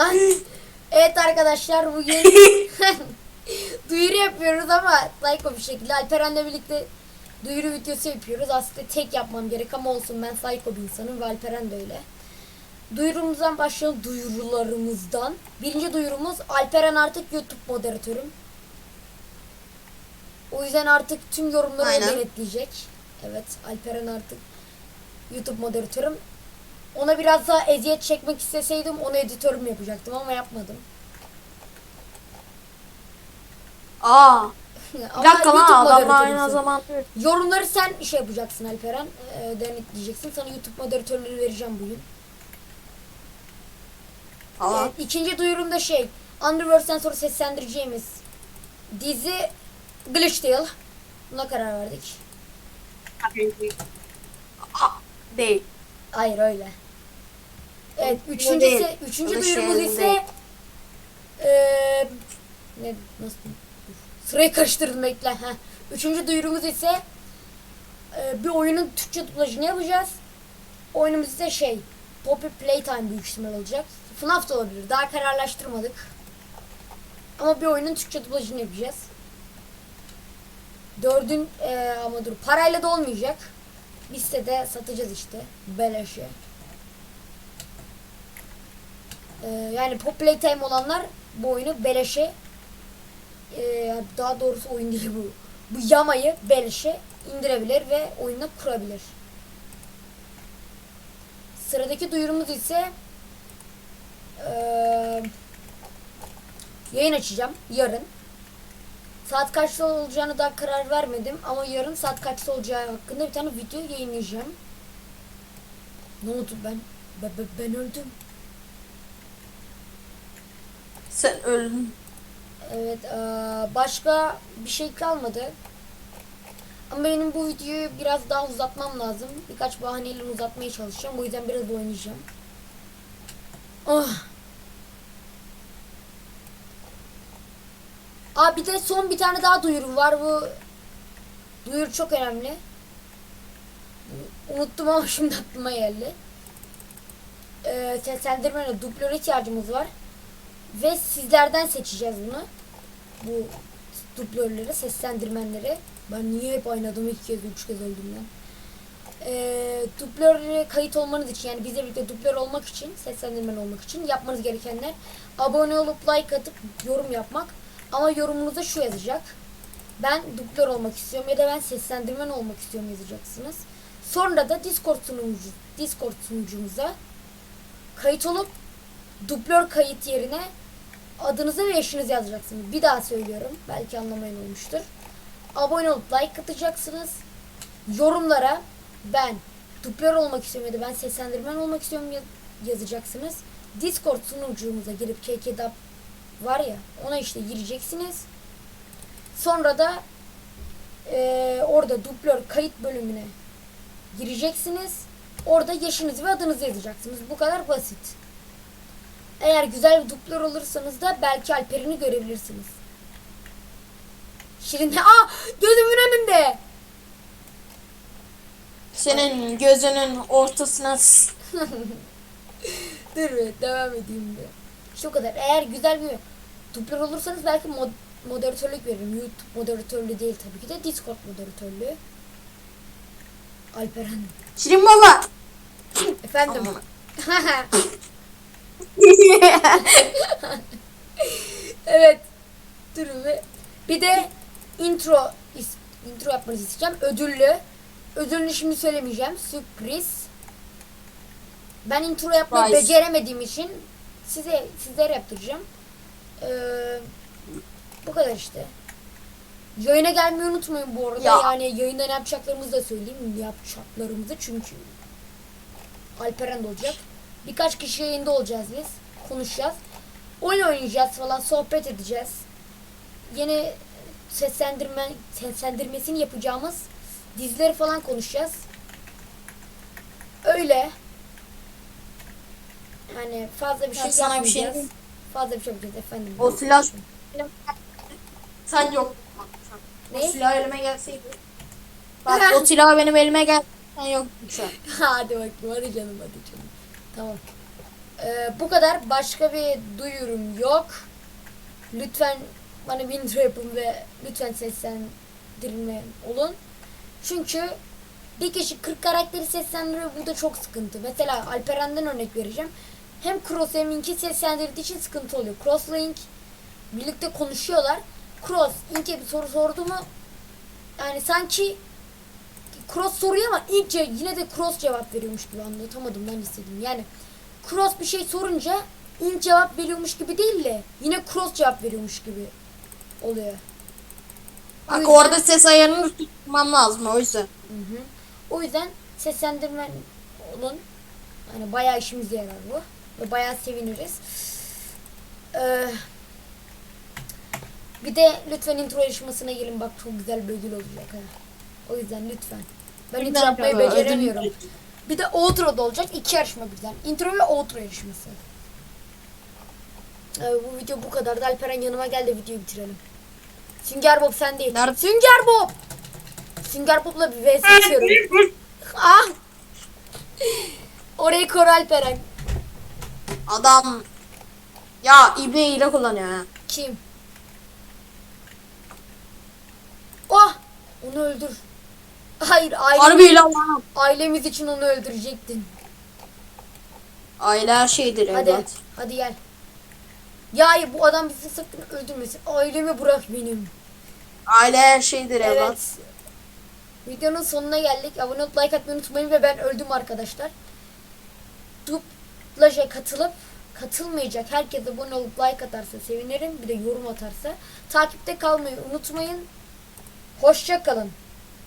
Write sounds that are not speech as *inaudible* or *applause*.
Lan. Evet arkadaşlar bugün *laughs* duyuru yapıyoruz ama psycho bir şekilde Alperen'le birlikte duyuru videosu yapıyoruz. Aslında tek yapmam gerek ama olsun ben psycho bir insanım ve Alperen de öyle. Duyurumuzdan başlayalım duyurularımızdan. Birinci duyurumuz Alperen artık YouTube moderatörüm. O yüzden artık tüm yorumları Aynen. denetleyecek. Evet Alperen artık YouTube moderatörüm. Ona biraz daha eziyet çekmek isteseydim onu editörüm yapacaktım ama yapmadım. Aa. *laughs* Ama Bir dakika lan YouTube adamla moderatörüsün. aynı zaman. Yorumları sen şey yapacaksın Alperen. E, denetleyeceksin. Sana YouTube moderatörleri vereceğim bugün. Tamam. Evet, ikinci duyurumda şey. Underworld'den sonra seslendireceğimiz dizi Glitch Tale. Buna karar verdik. Değil. Hayır öyle. Evet, üçüncüsü, değil. üçüncü duyurumuz Tale ise değil. ne nasıl. Sırayı karıştırdım bekle. Heh. Üçüncü duyurumuz ise eee, bir oyunun Türkçe dublajını yapacağız. Oyunumuz ise şey Poppy Playtime büyük ihtimal olacak. FNAF da olabilir. Daha kararlaştırmadık. Ama bir oyunun Türkçe dublajını yapacağız. Dördün eee, ama dur parayla da olmayacak. Listede satacağız işte. Beleşe. Ee, yani Pop Playtime olanlar bu oyunu beleşe ee, daha doğrusu oyun değil bu. Bu yamayı beleşe indirebilir ve oyuna kurabilir. Sıradaki duyurumuz ise ee, yayın açacağım yarın. Saat kaçta olacağını daha karar vermedim ama yarın saat kaçta olacağı hakkında bir tane video yayınlayacağım. Ne oldu ben? Ben, ben, ben öldüm. Sen öldün. Evet, başka bir şey kalmadı. Ama benim bu videoyu biraz daha uzatmam lazım. Birkaç bahaneyle uzatmaya çalışacağım. O yüzden biraz oynayacağım. Oh. Aa bir de son bir tane daha duyuru var. Bu duyuru çok önemli. Unuttum ama *laughs* şimdi aklıma geldi. Ee, seslendirmene dublör ihtiyacımız var. Ve sizlerden seçeceğiz bunu. Bu dublörleri, seslendirmenleri. Ben niye hep aynı adamı iki kez, üç kez öldüm lan. Ee, dublöre kayıt olmanız için yani bizle birlikte dublör olmak için, seslendirmen olmak için yapmanız gerekenler abone olup like atıp yorum yapmak. Ama yorumunuzda şu yazacak. Ben dublör olmak istiyorum ya da ben seslendirmen olmak istiyorum yazacaksınız. Sonra da Discord sunucu, Discord sunucumuza kayıt olup dublör kayıt yerine adınızı ve yaşınızı yazacaksınız. Bir daha söylüyorum. Belki anlamayan olmuştur. Abone olup like atacaksınız. Yorumlara ben dublör olmak istiyorum ya da ben seslendirmen olmak istiyorum yaz- yazacaksınız. Discord sunucumuza girip KKDAP var ya ona işte gireceksiniz. Sonra da eee, orada dublör kayıt bölümüne gireceksiniz. Orada yaşınızı ve adınızı yazacaksınız. Bu kadar basit. Eğer güzel bir dublör olursanız da belki Alper'ini görebilirsiniz. Şirin *laughs* Aa gözümün önünde. Senin gözünün ortasına *laughs* Dur be devam edeyim de. O kadar. Eğer güzel bir dublör olursanız belki mod moderatörlük veririm. YouTube moderatörlüğü değil tabii ki de Discord moderatörlüğü. Alperen. Şirin baba. Efendim. *laughs* evet. Durun ve bir de intro intro yapmanızı isteyeceğim. Ödüllü. Ödülünü şimdi söylemeyeceğim. Sürpriz. Ben intro yapmayı Prize. beceremediğim için size sizlere yaptıracağım. Ee, bu kadar işte. Yayına gelmeyi unutmayın bu arada. Ya. Yani yayında ne yapacaklarımızı da söyleyeyim. Ne yapacaklarımızı çünkü Alperen de olacak. Birkaç kişi yayında olacağız biz. Konuşacağız. Oyun oynayacağız falan. Sohbet edeceğiz. Yeni seslendirme seslendirmesini yapacağımız dizileri falan konuşacağız. Öyle. Hani fazla bir şey Ya sana bir şey yapmayacağız. Fazla bir şey yapacağız efendim. O silah sen yok. O Ne? silah elime gelseydi. Bak o silah benim elime gel. Sen yok *laughs* hadi bakayım hadi canım hadi canım. Tamam. Ee, bu kadar. Başka bir duyurum yok. Lütfen bana bir intro yapın ve lütfen seslendirme olun. Çünkü bir kişi 40 karakteri seslendiriyor. Bu da çok sıkıntı. Mesela Alperen'den örnek vereceğim. Hem Cross hem Link'i seslendirdiği için sıkıntı oluyor. Cross Link birlikte konuşuyorlar. Cross Link'e bir soru sordu mu yani sanki Cross soruyor ama ce- yine de Cross cevap veriyormuş gibi anlatamadım ben istedim. Yani Cross bir şey sorunca ilk cevap veriyormuş gibi değil de yine Cross cevap veriyormuş gibi oluyor. Bak yüzden- orada ses ayarını tutmam lazım o yüzden. Hı hı. O yüzden seslendirmen olun. Hani bayağı işimize yarar bu. Ve bayağı seviniriz. Ee, bir de lütfen intro yarışmasına gelin. Bak çok güzel bir ödül olacak. Ha. O yüzden lütfen. Ben intro yapmayı beceremiyorum. Bir de outro da olacak. iki yarışma birden. Intro ve outro yarışması. Ee, bu video bu kadar. Alperen yanıma gel de videoyu bitirelim. Sünger Bob sen değil. Nerede? Sünger Bob! Sünger Bob'la bir vs atıyorum. ah! Orayı koru Alperen. Adam ya ibne hile kullanıyor ha. Kim? Oh! Onu öldür. Hayır aile, Harbi hile Allah'ım. ailemiz için onu öldürecektin. Aile her şeydir Hadi. evlat. Hadi gel. Ya bu adam bizi sakın öldürmesin. Ailemi bırak benim. Aile her şeydir evlat. Evet. Videonun sonuna geldik. Abone olup like atmayı unutmayın ve ben öldüm arkadaşlar. Duplaja katılıp katılmayacak herkes abone olup like atarsa sevinirim. Bir de yorum atarsa. Takipte kalmayı unutmayın. Hoşça kalın.